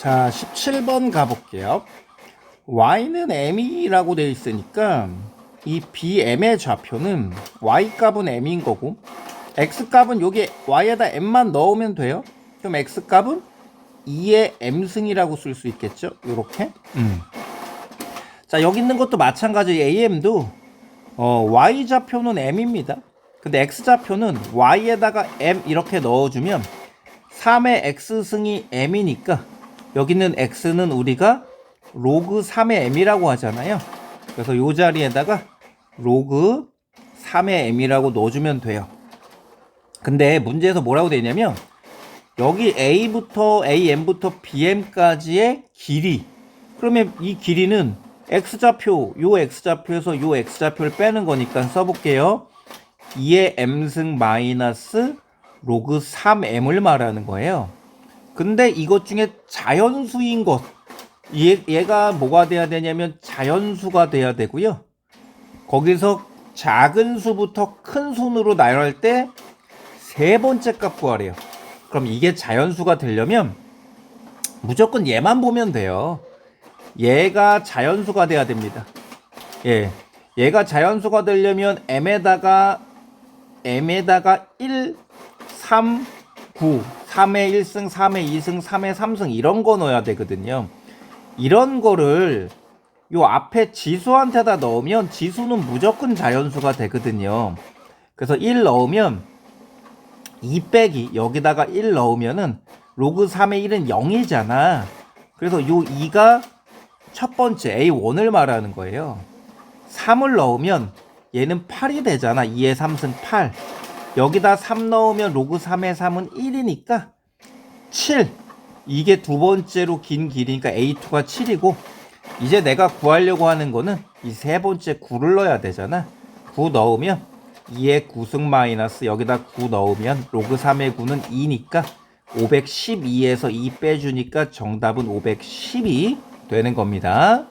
자, 17번 가볼게요. y는 m이라고 되어 있으니까 이 bm의 좌표는 y 값은 m인 거고 x 값은 여기 y에다 m만 넣으면 돼요. 그럼 x 값은 2의 m승이라고 쓸 수 있겠죠? 요렇게. 음. 자, 여기 있는 것도 마찬가지 am도 어, y 좌표는 m입니다. 근데 x 좌표는 y에다가 m 이렇게 넣어 주면 3의 x승이 m이니까 여기는 x는 우리가 로그 3의 m이라고 하잖아요. 그래서 이 자리에다가 로그 3의 m이라고 넣어주면 돼요. 근데 문제에서 뭐라고 되어 있냐면 여기 a부터 am부터 bm까지의 길이 그러면 이 길이는 x좌표 요 x좌표에서 요 x좌표를 빼는 거니까 써볼게요 2의 m승 마이너스 로그 3m을 말하는 거예요 근데 이것 중에 자연수인 것 얘, 얘가 뭐가 돼야 되냐면 자연수가 돼야 되고요 거기서 작은 수부터 큰 순으로 나열할 때 세 번째 값 구하래요 그럼 이게 자연수가 되려면 무조건 얘만 보면 돼요. 얘가 자연수가 돼야 됩니다. 예. 얘가 자연수가 되려면 m에다가 m에다가 1, 3, 9, 3의 1승, 3의 2승, 3의 3승 이런 거 넣어야 되거든요. 이런 거를 요 앞에 지수한테다 넣으면 지수는 무조건 자연수가 되거든요. 그래서 1 넣으면 2 빼기 여기다가 1 넣으면은 로그 3의 1은 0이잖아. 그래서 요 2가 첫 번째 A1을 말하는 거예요. 3을 넣으면 얘는 8이 되잖아. 2의 3승 8. 여기다 3 넣으면 로그 3의 3은 1이니까 7. 이게 두 번째로 긴 길이니까 A2가 7이고 이제 내가 구하려고 하는 거는 이 세 번째 9를 넣어야 되잖아. 9 넣으면 2의 9승 마이너스 여기다 9 넣으면 로그 3의 9는 2니까 512에서 2 빼주니까 정답은 512 되는 겁니다.